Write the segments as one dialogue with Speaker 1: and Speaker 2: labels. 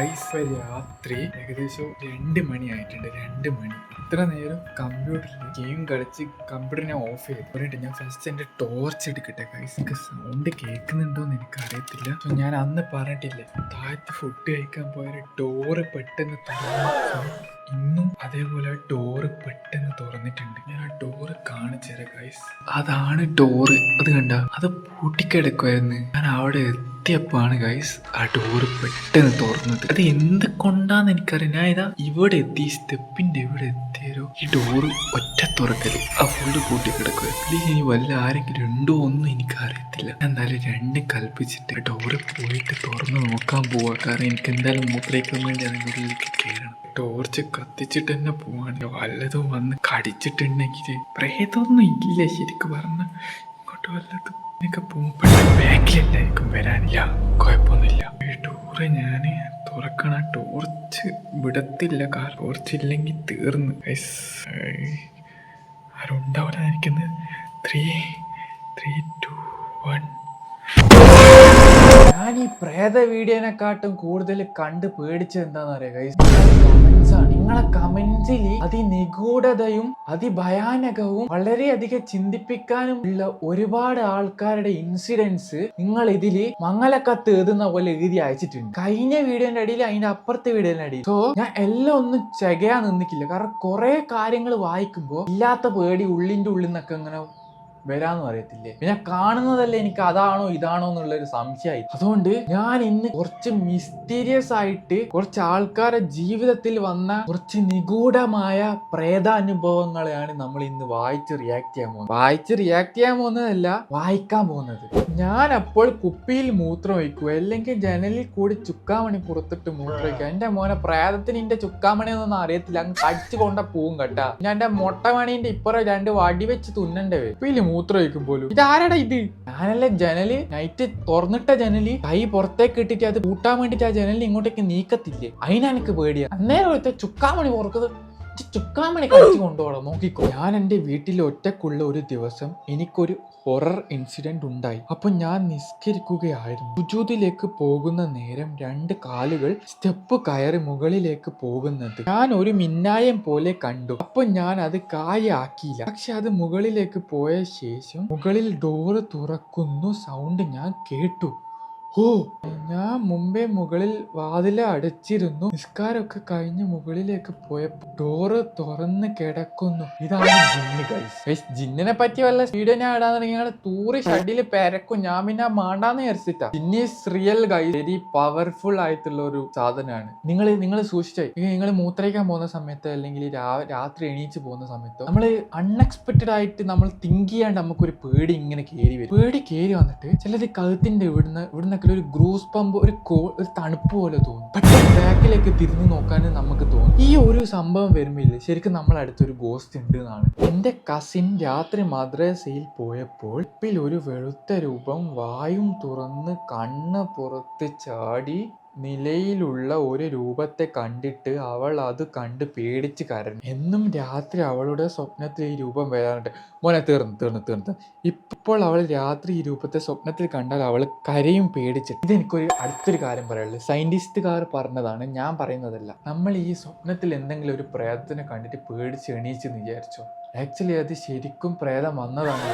Speaker 1: Guys രാത്രി ഏകദേശം രണ്ട് മണി ആയിട്ടുണ്ട് രണ്ട് മണി. ഇത്ര നേരം കമ്പ്യൂട്ടറിൽ ഗെയിം കളിച്ച് കമ്പ്യൂട്ടറിനെ ഓഫ് ചെയ്തു. പറഞ്ഞിട്ട് ഞാൻ ഫസ്റ്റ് എന്റെ ടോർച്ച് എടുക്കട്ടെ ഗൈസ് എനിക്ക് സൗണ്ട് കേൾക്കുന്നുണ്ടോന്ന് എനിക്ക് അറിയത്തില്ല ഞാൻ അന്ന് പറഞ്ഞിട്ടില്ലേ താഴത്ത് ഫുഡ് കഴിക്കാൻ പോയ ഡോറ് പെട്ടെന്ന് തുറന്നു. ഇന്നും അതേപോലെ ഡോറ് പെട്ടെന്ന് തുറന്നിട്ടുണ്ട്. ഞാൻ ആ ഡോറ് കാണിച്ചു ഗൈസ് അതാണ് ഡോറ് അത് കണ്ട? അത് പൂട്ടിക്കിടക്കുമായിരുന്നു ഞാൻ അവിടെ എത്തിയപ്പോഴാണ് ഗൈസ് ആ ഡോറ് പെട്ടെന്ന് തുറന്നത്. അത് എന്ത് കൊണ്ടാന്ന് എനിക്കറിയാം ഞാൻ ഇതാ ഇവിടെ എത്തി സ്റ്റെപ്പിന്റെ ഇവിടെ എത്തിയാലോ ഈ ഡോറ് ഒറ്റ തുറക്കൽ. ആ ഫുള്ള് പൂട്ടിക്കിടക്കുക പ്ലീസ് ഇനി വല്ല ആരെങ്കിലും ഉണ്ടോ ഒന്നും എനിക്കറിയത്തില്ല. എന്തായാലും രണ്ടും കൽപ്പിച്ചിട്ട് ഡോറ് പോയിട്ട് തുറന്ന് നോക്കാൻ പോവാ. കാരണം എനിക്ക് എന്തായാലും മൂത്രയ്ക്കാൻ വേണ്ടി അതിനുള്ളിലേക്ക് കയറണം. ടോർച്ച് കത്തിച്ചിട്ട് തന്നെ പോവാണ്. വല്ലതും വന്ന് കടിച്ചിട്ടുണ്ടെങ്കിൽ പ്രേതമൊന്നും ഇല്ല ശരിക്കും പറഞ്ഞ. ഇങ്ങോട്ട് വല്ലതും പോകുമ്പോൾ ബാക്കിലെല്ലായിരിക്കും വരാനില്ല. കുഴപ്പമൊന്നുമില്ല. ടൂറ് ഞാൻ തുറക്കണ ടോർച്ച് വിടത്തില്ല. കാർ ടോർച്ച് ഇല്ലെങ്കിൽ തീർന്ന്. ആരുണ്ടാവില്ല നിൽക്കുന്നത് ത്രീ ത്രീ ടു വൺ. ഞാൻ ഈ പ്രേത വീഡിയോനെക്കാട്ടും കൂടുതൽ കണ്ട് പേടിച്ചത് എന്താണെന്ന് അറിയാം നിങ്ങളെ കമന്റ്സിൽ അതിനിഗൂഢതയും അതിഭയാനകവും വളരെയധികം ചിന്തിപ്പിക്കാനും ഉള്ള ഒരുപാട് ആൾക്കാരുടെ ഇൻസിഡൻസ് നിങ്ങൾ ഇതിൽ മംഗലക്കത്ത് എഴുതുന്ന പോലെ എഴുതി അയച്ചിട്ടുണ്ട്. കഴിഞ്ഞ വീഡിയോന്റെ അടിയിൽ അതിന്റെ അപ്പുറത്തെ വീഡിയോന്റെ അടിയിൽ. സോ ഞാൻ എല്ലാം ഒന്നും ചെകയാൻ നിന്നിക്കില്ല കാരണം കുറെ കാര്യങ്ങൾ വായിക്കുമ്പോൾ ഇല്ലാത്ത പേടി ഉള്ളിന്റെ ഉള്ളിൽ നിന്നൊക്കെ ഇങ്ങനെ വരാന്ന് അറിയത്തില്ലേ? പിന്നെ കാണുന്നതല്ലേ എനിക്ക് അതാണോ ഇതാണോ എന്നുള്ള ഒരു സംശയമായി അതുകൊണ്ട് ഞാൻ ഇന്ന് കുറച്ച് മിസ്റ്റീരിയസ് ആയിട്ട് കുറച്ച് ആൾക്കാരുടെ ജീവിതത്തിൽ വന്ന കുറച്ച് നിഗൂഢമായ പ്രേതാനുഭവങ്ങളെയാണ് നമ്മൾ ഇന്ന് വായിച്ച് റിയാക്ട് ചെയ്യാൻ പോകുന്നത്. വായിച്ച് റിയാക്ട് ചെയ്യാൻ പോകുന്നതല്ല വായിക്കാൻ പോകുന്നത്. ഞാൻ അപ്പോൾ കുപ്പിയിൽ മൂത്രം ഒഴിക്കുക അല്ലെങ്കിൽ ജനലിൽ കൂടി ചുക്കാമണി പുറത്തിട്ട് മൂത്രം ഒഴിക്കുക. എന്റെ മോനെ പ്രേതത്തിന് എന്റെ ചുക്കാമണി ഒന്നും അറിയത്തില്ല. അങ്ങ് കടിച്ചു കൊണ്ട പൂവും കേട്ടാ. ഞാൻ എന്റെ മൊട്ടമണീന്റെ ഇപ്പുറം രണ്ട് വടി വെച്ച് തുന്നണ്ടേ കുപ്പിയിൽ മൂത്രം ഒഴിക്കും പോലും. ഇതാരടാ ഇത്? ഞാനല്ലേ ജനൽ? നൈറ്റ് തുറന്നിട്ട ജനൽ കൈ പുറത്തേക്ക് ഇട്ടിട്ട് അത് കൂട്ടാൻ വേണ്ടിട്ട് ആ ജനലിൽ ഇങ്ങോട്ടേക്ക് നീക്കത്തില്ലേ? അതിനെനിക്ക് പേടിയാ. അന്നേരം ഒരുത്ത ചുക്കാമണി പുറക്കുന്നത് ചുക്കാമണി കഴിച്ചു കൊണ്ടുപോകണം. നോക്കിക്കോ ഞാൻ എന്റെ വീട്ടിൽ ഒറ്റക്കുള്ള ഒരു ദിവസം എനിക്കൊരു ഹൊറർ ഇൻസിഡന്റ് ഉണ്ടായി. അപ്പൊ ഞാൻ നിസ്കരിക്കുകയായിരുന്നു. സുജൂതിലേക്ക് പോകുന്ന നേരം രണ്ട് കാലുകൾ സ്റ്റെപ്പ് കയറി മുകളിലേക്ക് പോകുന്നത് ഞാൻ ഒരു മിന്നായം പോലെ കണ്ടു. അപ്പൊ ഞാൻ അത് കായാക്കിയില്ല. പക്ഷെ അത് മുകളിലേക്ക് പോയ ശേഷം മുകളിൽ ഡോറ് തുറക്കുന്നു. സൗണ്ട് ഞാൻ കേട്ടു. ഓ ഞാൻ മുമ്പേ മുകളിൽ വാതില അടച്ചിരുന്നു. നിസ്കാരമൊക്കെ കഴിഞ്ഞ് മുകളിലേക്ക് പോയപ്പോ ഡോറ് തുറന്ന് കിടക്കുന്നു. ഇതാണ് ജിന്ന് ഗൈസ് ജിന്നിനെ പറ്റി വല്ല വീഡിയോ ഞാൻ ഇടാൻ തുടങ്ങിയാൽ തൂറി ഷഡിൽ പെരക്കും. ഞാൻ പിന്നെ മാണ്ടാന്ന് വിചാരിച്ചിട്ടാ. ജിന്നീസ് റിയൽ ഗൈസ് വെരി പവർഫുൾ ആയിട്ടുള്ള ഒരു സാധനമാണ്. നിങ്ങൾ നിങ്ങൾ സൂക്ഷിച്ചായി നിങ്ങൾ മൂത്രയിക്കാൻ പോകുന്ന സമയത്ത് അല്ലെങ്കിൽ രാത്രി എണീച്ച് പോകുന്ന സമയത്ത് നമ്മൾ അൺഎക്സ്പെക്റ്റഡ് ആയിട്ട് നമ്മൾ തിങ്ക് ചെയ്യാണ്ട് നമുക്കൊരു പേടി ഇങ്ങനെ കയറി വരും. പേടി കയറി വന്നിട്ട് ചിലത് കഴുത്തിന്റെ ഇവിടുന്ന് ഇവിടുന്ന് ഇവിടുന്നൊക്കെ ഒരു ഗ്രൂസ് പമ്പ് ഒരു കോ ഒരു തണുപ്പ് പോലെ തോന്നും. പെട്ടെന്ന് ബാക്കിലേക്ക് തിരിഞ്ഞു നോക്കാൻ നമുക്ക് തോന്നും. ഈ ഒരു സംഭവം വരുമ്പോൾ ശരിക്കും നമ്മൾ അടുത്തൊരു ഗോസ്റ്റ് ഉണ്ട് എന്നാണ് എന്റെ കസിൻ രാത്രി മദ്രസയിൽ പോയപ്പോൾ ഇപ്പിൽ ഒരു വെളുത്ത രൂപം വായും തുറന്ന് കണ്ണ് പുറത്ത് ചാടി നിലയിലുള്ള ഒരു രൂപത്തെ കണ്ടിട്ട് അവൾ അത് കണ്ട് പേടിച്ച് കരഞ്ഞു. എന്നും രാത്രി അവളുടെ സ്വപ്നത്തിൽ ഈ രൂപം വരാറുണ്ട്. മോനെ തീർന്നു തീർന്നു തീർന്നു. ഇപ്പോൾ അവൾ രാത്രി ഈ രൂപത്തെ സ്വപ്നത്തിൽ കണ്ടാൽ അവൾ കരയും പേടിച്ചിട്ട് ഇതെനിക്കൊരു അടുത്തൊരു കാര്യം പറയുള്ളൂ സയന്റിസ്റ്റുകാർ പറഞ്ഞതാണ് ഞാൻ പറയുന്നതല്ല. നമ്മൾ ഈ സ്വപ്നത്തിൽ എന്തെങ്കിലും ഒരു പ്രേതത്തിനെ കണ്ടിട്ട് പേടിച്ച് എണീച്ചെന്ന് വിചാരിച്ചോ? ആക്ച്വലി അത് ശരിക്കും പ്രേതം വന്നതാണ്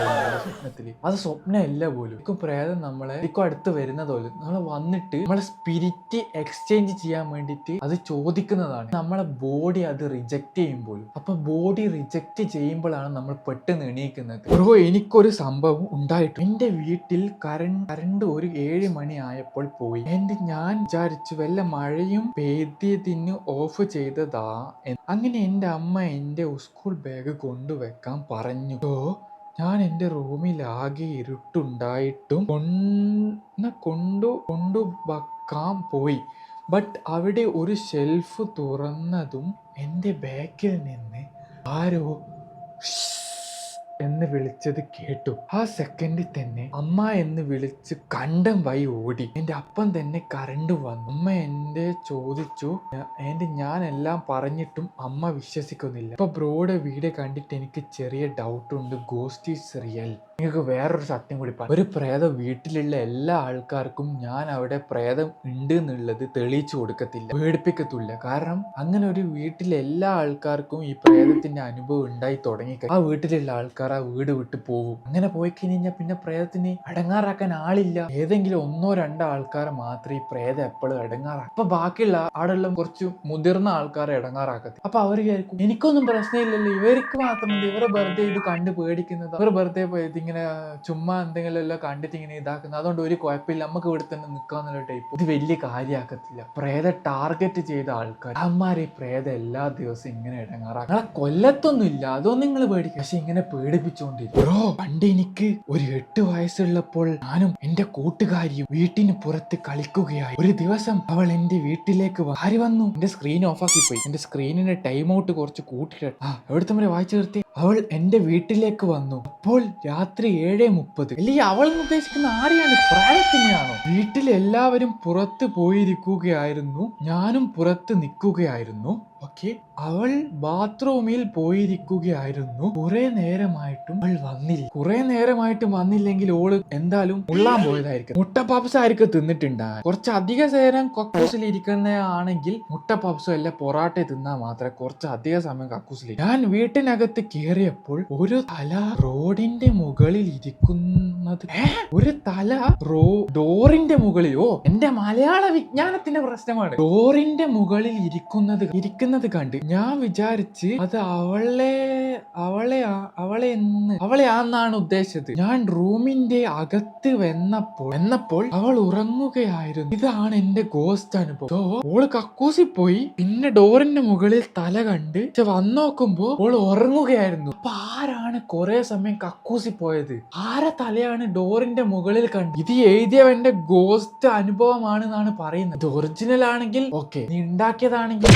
Speaker 1: സ്വപ്നത്തിൽ അത് സ്വപ്നമല്ല പോലും. ശരിക്കും പ്രേതം നമ്മളെ ശരിക്കും അടുത്ത് വരുന്നത് പോലും. നമ്മൾ വന്നിട്ട് നമ്മളെ സ്പിരിറ്റ് എക്സ്ചേഞ്ച് ചെയ്യാൻ വേണ്ടിയിട്ട് അത് ചോദിക്കുന്നതാണ്. നമ്മളെ ബോഡി അത് റിജക്റ്റ് ചെയ്യുമ്പോൾ. പോലും അപ്പൊ ബോഡി റിജക്റ്റ് ചെയ്യുമ്പോഴാണ് നമ്മൾ പെട്ടെന്ന് എണീക്കുന്നത്. ബ്രോ എനിക്കൊരു സംഭവം ഉണ്ടായിട്ടു എന്റെ വീട്ടിൽ കറണ്ട് കറണ്ട് ഒരു ഏഴ് മണി ആയപ്പോൾ പോയി. എന്റെ ഞാൻ വിചാരിച്ചു വല്ല മഴയും പെയ്തതിന് ഓഫ് ചെയ്തതാ അങ്ങനെ എന്റെ അമ്മ എന്റെ സ്കൂൾ ബാഗ് കൊണ്ടുവെക്കാൻ പറഞ്ഞു. ഓ ഞാൻ എന്റെ റൂമിൽ ആകെ ഇരുട്ടുണ്ടായിട്ടും കൊണ്ട കൊണ്ടു കൊണ്ടു വെക്കാൻ പോയി. ബട്ട് അവിടെ ഒരു ഷെൽഫ് തുറന്നതും എന്റെ ബാക്കിൽ നിന്ന് ആരോ എന്ന് വിളിച്ചത് കേട്ടു. ആ സെക്കൻഡിൽ തന്നെ അമ്മ എന്ന് വിളിച്ച് കണ്ടം വൈ ഓടി. എന്റെ അപ്പൻ തന്നെ കറണ്ട് വന്നു. അമ്മ എന്റെ ചോദിച്ചു എന്റെ ഞാൻ എല്ലാം പറഞ്ഞിട്ടും അമ്മ വിശ്വസിക്കുന്നില്ല. അപ്പൊ ബ്രോയുടെ വീട് കണ്ടിട്ട് എനിക്ക് ചെറിയ ഡൗട്ട് ഉണ്ട്. ഗോസ്റ്റ് ഈസ് റിയൽ നിങ്ങൾക്ക് വേറൊരു സത്യം കൂടി പറയാം. ഒരു പ്രേതം വീട്ടിലുള്ള എല്ലാ ആൾക്കാർക്കും ഞാൻ അവിടെ പ്രേതം ഉണ്ട് എന്നുള്ളത് തെളിയിച്ചു കൊടുക്കത്തില്ല പേടിപ്പിക്കത്തില്ല. കാരണം അങ്ങനെ ഒരു വീട്ടിലെ എല്ലാ ആൾക്കാർക്കും ഈ പ്രേതത്തിന്റെ അനുഭവം ഉണ്ടായി തുടങ്ങി ആ വീട്ടിലുള്ള ആൾക്കാർ ആ വീട് വിട്ട് പോകും അങ്ങനെ പോയി കഴിഞ്ഞാൽ പിന്നെ പ്രേതത്തിന് അടങ്ങാറാക്കാൻ ആളില്ല. ഏതെങ്കിലും ഒന്നോ രണ്ടോ ആൾക്കാർ മാത്രമേ ഈ പ്രേതം എപ്പോഴും അടങ്ങാറാക്കും. അപ്പൊ ബാക്കിയുള്ള ആടെല്ലാം കുറച്ച് മുതിർന്ന ആൾക്കാരെ ഇടങ്ങാറാക്കത്തി അപ്പൊ അവർ വിചാരിക്കും എനിക്കൊന്നും പ്രശ്നമില്ലല്ലോ. ഇവർക്ക് മാത്രം മതി. ഇവരെ വെറുതെ ഇത് കണ്ട് പേടിക്കുന്നത്. അവർ വെറുതെ ഇങ്ങനെ ചുമ്മാ എന്തെങ്കിലും എല്ലാം കണ്ടിട്ട് ഇങ്ങനെ ഇതാക്കുന്നത്. അതുകൊണ്ട് ഒരു കുഴപ്പമില്ല. നമുക്ക് ഇവിടെ തന്നെ നിൽക്കാന്നുള്ള ടൈപ്പ് ഇത് വലിയ കാര്യമാക്കത്തില്ല പ്രേത ടാർഗറ്റ് ചെയ്ത ആൾക്കാർ അമ്മാരെ ഈ പ്രേത എല്ലാ ദിവസവും ഇങ്ങനെ ഇടങ്ങാറാക്കും. നിങ്ങളെ കൊല്ലത്തൊന്നും ഇല്ല. അതൊന്നും നിങ്ങൾ പേടിക്കും പക്ഷെ ഇങ്ങനെ പേടിപ്പിച്ചുകൊണ്ടിരിക്കും ബ്രോ പണ്ട് എനിക്ക് ഒരു എട്ട് വയസ്സുള്ളപ്പോൾ ഞാനും എന്റെ കൂട്ടുകാരിയും വീട്ടിന് പുറത്ത് കളിക്കുകയായി. ഒരു ദിവസം അവൾ എന്റെ വീട്ടിലേക്ക് ആര് വന്നു? എന്റെ സ്ക്രീൻ ഓഫാക്കി പോയി. എന്റെ സ്ക്രീനിന്റെ ടൈം ഔട്ട് കുറച്ച് കൂട്ടിട്ട് ആ എവിടുത്തെ വരെ വായിച്ചു നിർത്തി? അവൾ എന്റെ വീട്ടിലേക്ക് വന്നു. അപ്പോൾ രാത്രി ഏഴ് മുപ്പത്. അല്ലെങ്കിൽ അവൾ ഉദ്ദേശിക്കുന്ന ആരെയാണ്? പ്രായത്തിനെയാണോ വീട്ടിൽ എല്ലാവരും പുറത്ത് പോയിരിക്കുകയായിരുന്നു. ഞാനും പുറത്ത് നിൽക്കുകയായിരുന്നു. ഓക്കെ അവൾ ബാത്റൂമിൽ പോയിരിക്കുകയായിരുന്നു. കുറെ നേരമായിട്ടും അവൾ വന്നില്ല. കുറെ നേരമായിട്ടും വന്നില്ലെങ്കിൽ ഓൾ എന്തായാലും ഉള്ളാൻ പോയതായിരിക്കും. മുട്ട പപ്സ് ആയിരിക്കും തിന്നിട്ടുണ്ടാ. കുറച്ച് അധിക നേരം കക്കൂസിൽ ഇരിക്കുന്നതാണെങ്കിൽ മുട്ട പപ്സോ അല്ല പൊറാട്ട തിന്നാൽ മാത്രമേ കുറച്ച് അധിക സമയം കക്കൂസിൽ ഞാൻ വീട്ടിനകത്ത് കയറിയപ്പോൾ ഒരു തല റോഡിന്റെ മുകളിൽ ഇരിക്കുന്നത്. ഒരു തല റോ ഡോറിന്റെ മുകളിലോ എന്റെ മലയാള വിജ്ഞാനത്തിന്റെ പ്രശ്നമാണ്. ഡോറിന്റെ മുകളിൽ ഇരിക്കുന്നത് ഇരിക്കുന്നത് കണ്ട് ഞാൻ വിചാരിച്ച് അത് അവളെ അവളെ അവളെ എന്ന് അവളെ ആന്നാണ് ഉദ്ദേശിച്ചത്. ഞാൻ റൂമിന്റെ അകത്ത് വന്നപ്പോൾ വന്നപ്പോൾ അവൾ ഉറങ്ങുകയായിരുന്നു. ഇതാണ് എന്റെ ഗോസ്റ്റ് അനുഭവം. So, ഓൾ കക്കൂസി പോയി പിന്നെ ഡോറിന്റെ മുകളിൽ തല കണ്ട് വന്നോക്കുമ്പോ ഓൾ ഉറങ്ങുകയായിരുന്നു. അപ്പൊ ആരാണ് കുറെ സമയം കക്കൂസി പോയത് ആരെ തലയാണ് ഡോറിന്റെ മുകളിൽ കണ്ടത് ഇത് എഴുതിയവന്റെ ഗോസ്റ്റ് അനുഭവമാണെന്നാണ് പറയുന്നത്. ഇത് ഒറിജിനൽ ആണെങ്കിൽ ഓക്കെ. നീ ഉണ്ടാക്കിയതാണെങ്കിൽ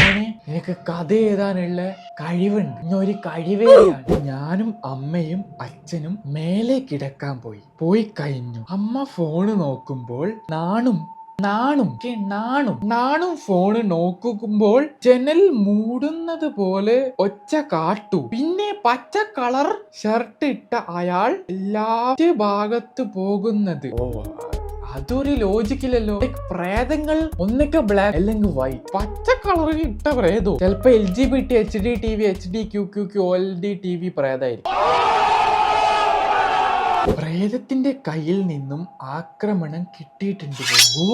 Speaker 1: നിനക്ക് കഥ എഴുതാനുള്ള കഴിവുണ്ട്. ഇനി ഒരു കഴിവേറിയാണ് ഞാനും അമ്മയും അച്ഛനും മേലെ കിടക്കാൻ പോയി. പോയി കഴിഞ്ഞു. അമ്മ ഫോണ് നോക്കുമ്പോൾ നാണും നാണും നാണും നാണും ഫോണ് നോക്കുമ്പോൾ ജനൽ മൂടുന്നത് പോലെ ഒച്ച കാട്ടു. പിന്നെ പച്ച കളർ ഷർട്ട് ഇട്ട അയാൾ എല്ലാ ഭാഗത്ത് പോകുന്നത്. ഓ അതൊരു ലോജിക്കില്ലല്ലോ പ്രേതങ്ങൾ ഒന്നൊക്കെ ബ്ലാക്ക് അല്ലെങ്കിൽ വൈറ്റ് പച്ച കളറിൽ ഇട്ട പ്രേതോ. ചിലപ്പോ L G B T H D T V H D Q Q Q L D T V പ്രേതായിരിക്കും. പ്രേതത്തിന്റെ കയ്യിൽ നിന്നും ആക്രമണം കിട്ടിയിട്ടുണ്ട്. ഓ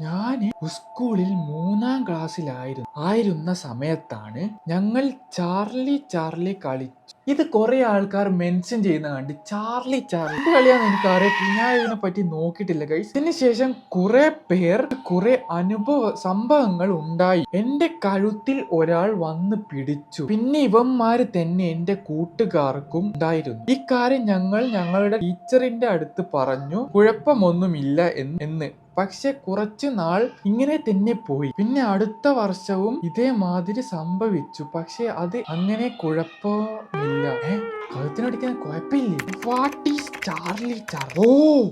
Speaker 1: ഞാൻ സ്കൂളിൽ മൂന്നാം ക്ലാസ്സിലായിരുന്നു. ആയിരുന്ന സമയത്താണ് ഞങ്ങൾ ചാർലി ചാർലി കളിച്ചു. ഇത് കുറെ ആൾക്കാർ മെൻഷൻ ചെയ്യുന്ന കണ്ട് ചാർലി ചാർലി കളിയാന്ന് എനിക്ക് അറിയത്തില്ല. ഞാൻ ഇതിനെ പറ്റി നോക്കിയിട്ടില്ല ഇതിന് ശേഷം കുറെ പേർ കുറെ അനുഭവ സംഭവങ്ങൾ ഉണ്ടായി. എന്റെ കഴുത്തിൽ ഒരാൾ വന്ന് പിടിച്ചു. പിന്നെ ഇവന്മാര് തന്നെ എന്റെ കൂട്ടുകാർക്കും ഉണ്ടായിരുന്നു. ഇക്കാര്യം ഞങ്ങൾ ഞങ്ങളുടെ ടീച്ചറിന്റെ അടുത്ത് പറഞ്ഞു. കുഴപ്പമൊന്നുമില്ല എന്ന്. പക്ഷെ കുറച്ച് നാൾ ഇങ്ങനെ തന്നെ പോയി. പിന്നെ അടുത്ത വർഷവും ഇതേമാതിരി സംഭവിച്ചു. പക്ഷെ അത് അങ്ങനെ കുഴപ്പമില്ല. കഴുത്തിനടിക്കാൻ കുഴപ്പമില്ലേ? വാട്ട് ഈസ് ചാർലി ചാർ ഓ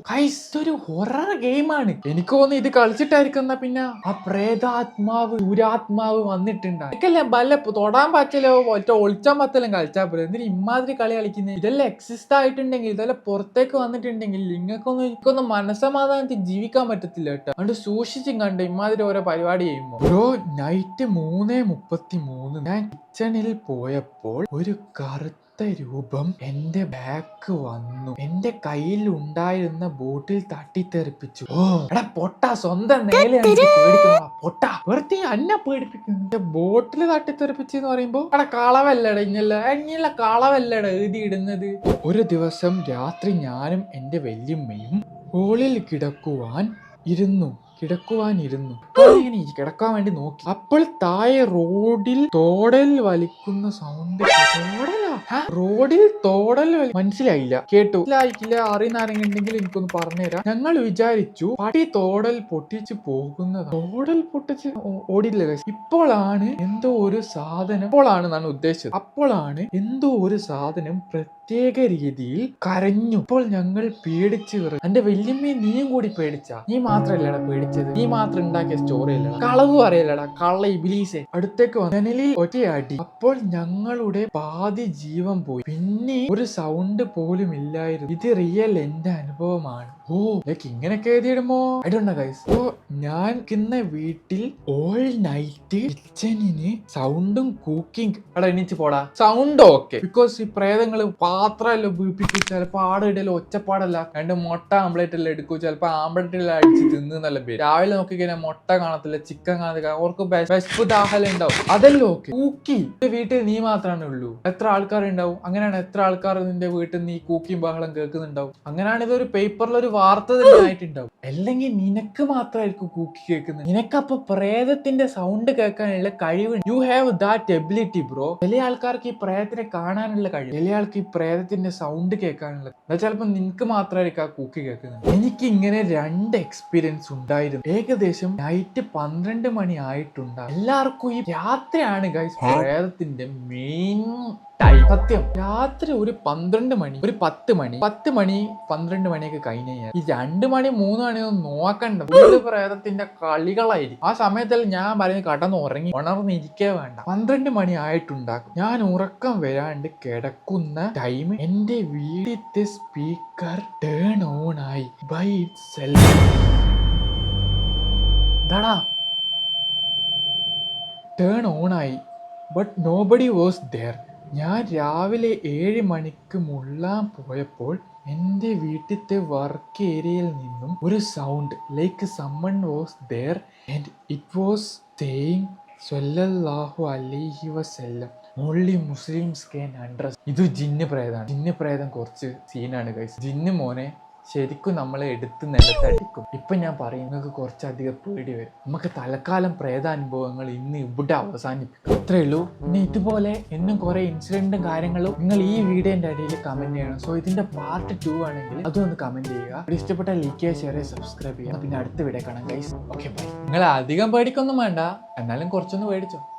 Speaker 1: ഗൈസ് ഒരു ഹൊറർ ഗെയിമാണ് എനിക്ക് തോന്നുന്നു ഇത് കളിച്ചിട്ടായിരിക്കും എന്നാ പിന്നെ ആ പ്രേതാത്മാവ് ദുരാത്മാവ് വന്നിട്ടുണ്ട് എനിക്കല്ലേ ബല്ല തൊടാൻ പറ്റലോ ഒറ്റ ഒളിച്ചാൻ പറ്റലും കളിച്ചാൽ പോലെ എന്തിനും ഇമാതിരി കളി കളിക്കുന്നത് ഇതെല്ലാം എക്സിസ്റ്റ് ആയിട്ടുണ്ടെങ്കിൽ ഇതെല്ലാം പുറത്തേക്ക് വന്നിട്ടുണ്ടെങ്കിൽ നിങ്ങൾക്കൊന്നും എനിക്കൊന്നും മനസ്സമാധാനത്തിൽ ജീവിക്കാൻ പറ്റത്തില്ല കേട്ടോ. അതുകൊണ്ട് സൂക്ഷിച്ചും കണ്ട് ഇമാതിരി ഓരോ പരിപാടി ചെയ്യുമ്പോൾ ഓരോ നൈറ്റ് മൂന്ന് മുപ്പത്തി മൂന്ന് ഞാൻ കിച്ചണിൽ പോയപ്പോൾ ഒരു കറുത്ത രൂപം എന്റെ ബാക്ക് വന്നു. എന്റെ കയ്യിൽ ഉണ്ടായിരുന്ന ബോട്ടിൽ തട്ടിത്തെറിപ്പിച്ചു. എടാ പൊട്ട സ്വന്തം നേലെ പൊട്ട വെറുതെ അന്നെ പേടിപ്പിക്കുന്നു. ബോട്ടിൽ തട്ടിത്തെറിപ്പിച്ചെന്ന് പറയുമ്പോ എടാ കളവല്ലട ഇങ്ങല്ല ഇങ്ങനെയുള്ള കളവല്ലട എഴുതിയിടുന്നത് ഒരു ദിവസം രാത്രി ഞാനും എന്റെ വല്യമ്മയും ഹോളിൽ കിടക്കുവാൻ ഇരുന്നു. കിടക്കുവാനിരുന്നു ഇങ്ങനെ കിടക്കാൻ വേണ്ടി നോക്കി. അപ്പോൾ താഴെ റോഡിൽ തോടൽ വലിക്കുന്ന സൗണ്ട് തോടലാ ഹാ? റോഡിൽ തോടൽ മനസ്സിലായില്ല. കേട്ടു. മനസ്സിലായിക്കില്ല ഉണ്ടെങ്കിൽ എനിക്കൊന്ന് പറഞ്ഞുതരാം. ഞങ്ങൾ വിചാരിച്ചു പട്ടി തോടൽ പൊട്ടിച്ച് പോകുന്നത്. തോടൽ പൊട്ടിച്ച് ഓടില്ല. ഇപ്പോഴാണ് എന്തോ ഒരു സാധനം ഇപ്പോഴാണ് ഞാൻ ഉദ്ദേശിച്ചത്. അപ്പോഴാണ് എന്തോ ഒരു സാധനം പ്രത്യേക രീതിയിൽ കരഞ്ഞു. ഇപ്പോൾ ഞങ്ങൾ പേടിച്ച് എന്റെ വല്യമ്മയെ നീയും കൂടി പേടിച്ച? നീ മാത്രല്ലടാ പേടിച്ചത്. നീ മാത്രം ഉണ്ടാക്കിയ സ്റ്റോറി അല്ലടാ. കളവ് അറിയല്ലടാ കള്ള ഇബിലീസെ. അടുത്തേക്ക് ഒറ്റയാടി ഒറ്റയടി. അപ്പോൾ ഞങ്ങളുടെ പാതി ജീവൻ പോയി. പിന്നെ ഒരു സൗണ്ട് പോലും ഇല്ലായിരുന്നു ഇത് റിയൽ എന്റെ അനുഭവമാണ്. ഓ ലൈക്ക് ഇങ്ങനെയൊക്കെ എഴുതിയിടുമോ? ഐഡോണ്ട ഗൈസ് ഓ ഞാൻ കിന്ന വീട്ടിൽ ഓൾ നൈറ്റ് കിച്ചണിന് സൗണ്ടും കുക്കിംഗ് അവിടെ എണീച്ച് പോടാ. സൗണ്ട് ഓക്കെ ബിക്കോസ് ഈ പ്രേതങ്ങൾ പാത്രമല്ലോ ചിലപ്പോ ആടിടയിൽ ഒച്ചപ്പാടല്ല. രണ്ട് മുട്ട ആംബ്ലേറ്റ് എല്ലാം എടുക്കും. ചിലപ്പോ ആംബ്ലേറ്റ് എല്ലാം അടിച്ച് തിന്നുന്നല്ല പേര്. രാവിലെ നോക്കിക്കഴിഞ്ഞാൽ മുട്ട കാണത്തില്ല ചിക്കൻ കാണത്തില്ല. അവർക്ക് വിശപ്പ് ദാഹലം ഉണ്ടാവും. അതെല്ലാം ഓക്കെ കൂക്കി വീട്ടിൽ നീ മാത്രമാണ് ഉള്ളൂ. എത്ര ആൾക്കാർ ഉണ്ടാവും അങ്ങനെയാണ് എത്ര ആൾക്കാർ നിന്റെ വീട്ടിൽ നീ കൂക്കിയും ബഹളം കേൾക്കുന്നുണ്ടാവും? അങ്ങനെയാണ് ഇതൊരു പേപ്പറിൽ ഒരു വാർത്ത തന്നെ ആയിട്ടുണ്ടാവും. അല്ലെങ്കിൽ നിനക്ക് മാത്രമായിരിക്കും കൂക്കി കേൾക്കുന്നത്. നിനക്കപ്പോ പ്രേതത്തിന്റെ സൗണ്ട് കേൾക്കാനുള്ള കഴിവ് you have that ability bro ചില ആൾക്കാർക്ക് ഈ പ്രേതത്തിനെ കാണാനുള്ള കഴിവ് ചില ആൾക്ക് ഈ പ്രേതത്തിന്റെ സൗണ്ട് കേൾക്കാനുള്ള എന്നാൽ ചിലപ്പോൾ നിനക്ക് മാത്രമായിരിക്കും ആ കൂക്കി കേൾക്കുന്നത്. എനിക്ക് ഇങ്ങനെ രണ്ട് എക്സ്പീരിയൻസ് ഉണ്ടായിരുന്നു. ഏകദേശം നൈറ്റ് പന്ത്രണ്ട് മണി ആയിട്ടുണ്ടാകും എല്ലാവർക്കും ഈ രാത്രിയാണ് ഗൈസ് പ്രേതത്തിന്റെ മെയിൻ ടൈം സത്യം. രാത്രി ഒരു പന്ത്രണ്ട് മണി ഒരു പത്ത് മണി പത്ത് മണി പന്ത്രണ്ട് മണിയൊക്കെ കഴിഞ്ഞ് കഴിഞ്ഞാൽ ഈ രണ്ട് മണി മൂന്ന് മണി ഒന്നും നോക്കണ്ട. വീട് പ്രേതത്തിന്റെ കളികളായിരിക്കും. ആ സമയത്തെല്ലാം ഞാൻ പറയുന്നത് കടന്ന് ഉറങ്ങി ഉണർന്നിരിക്കേ വേണ്ട. പന്ത്രണ്ട് മണി ആയിട്ടുണ്ടാക്കും ഞാൻ ഉറക്കം വരാണ്ട് കിടക്കുന്ന ടൈം എന്റെ വീട്ടിലത്തെ സ്പീക്കർ ടേൺ ഓൺ ആയി by itself turn on ആയി but nobody was there ഞാൻ രാവിലെ ഏഴ് മണിക്ക് മുള്ളാൻ പോയപ്പോൾ എന്റെ വീട്ടിലത്തെ വർക്ക് ഏരിയയിൽ നിന്നും ഒരു sound like someone was there and it was തേയിങ് സ്വല്ലാഹു അലൈഹി വസല്ലം. ഓൺലി മുസ്ലിംസ് ക്യാൻ അണ്ടർ ഇത് ജിന്ന് പ്രേതാണ്. ജിന്ന് പ്രേതം കുറച്ച് സീനാണ് ഗൈസ് ജിന്ന് മോനെ ശരിക്കും നമ്മളെ എടുത്ത് നിലത്തടിക്കും. ഇപ്പൊ ഞാൻ പറയും നിങ്ങൾക്ക് കുറച്ചധികം പേടി വരും. നമുക്ക് തൽക്കാലം പ്രേതാനുഭവങ്ങൾ ഇന്ന് ഇവിടെ അവസാനിപ്പിക്കും. അത്രേ ഉള്ളൂ. പിന്നെ ഇതുപോലെ എന്നും കുറേ ഇൻസിഡന്റും കാര്യങ്ങളും നിങ്ങൾ ഈ വീഡിയോന്റെ അടിയിൽ കമന്റ് ചെയ്യണം. സോ ഇതിന്റെ പാർട്ട് ടു ആണെങ്കിൽ അതും ഒന്ന് കമന്റ് ചെയ്യുക. ഇഷ്ടപ്പെട്ട ലൈക്ക് ഷെയർ സബ്സ്ക്രൈബ് ചെയ്യുക പിന്നെ അടുത്ത വീഡിയോ കാണാം ഗൈസ് ഓക്കെ ബൈ നിങ്ങൾ അധികം പേടിക്കൊന്നും വേണ്ട. എന്നാലും കുറച്ചൊന്ന് പേടിച്ചോ.